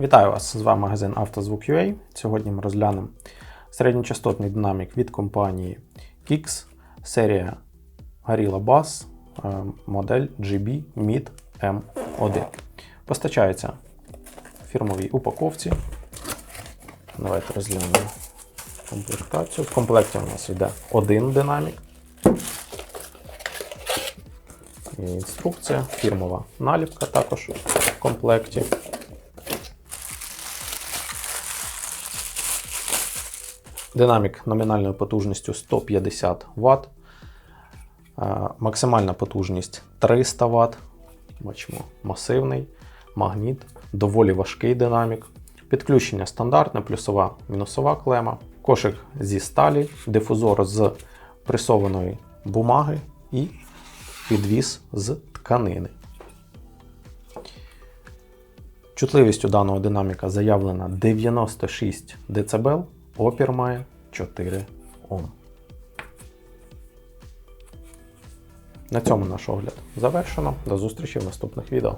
Вітаю вас! З вами магазин «Автозвук.UA». Сьогодні ми розглянемо середньочастотний динамік від компанії Kix, серія Gorilla Bass, е, модель GB MID M1. Постачається в фірмовій упаковці. Давайте розглянемо комплектацію. В комплекті у нас йде один динамік. І інструкція, фірмова наліпка також в комплекті. Динамік номінальною потужністю 150 Вт. Е, Максимальна потужність 300 Вт. Бачимо, масивний магніт, доволі важкий динамік. Підключення стандартне, плюсова мінусова клема, кошик зі сталі, дифузор з пресованої бумаги і підвіс з тканини. Чутливість у даного динаміка заявлена 96 дБ, опір має 4 Ом. На цьому наш огляд завершено. До зустрічі в наступних відео.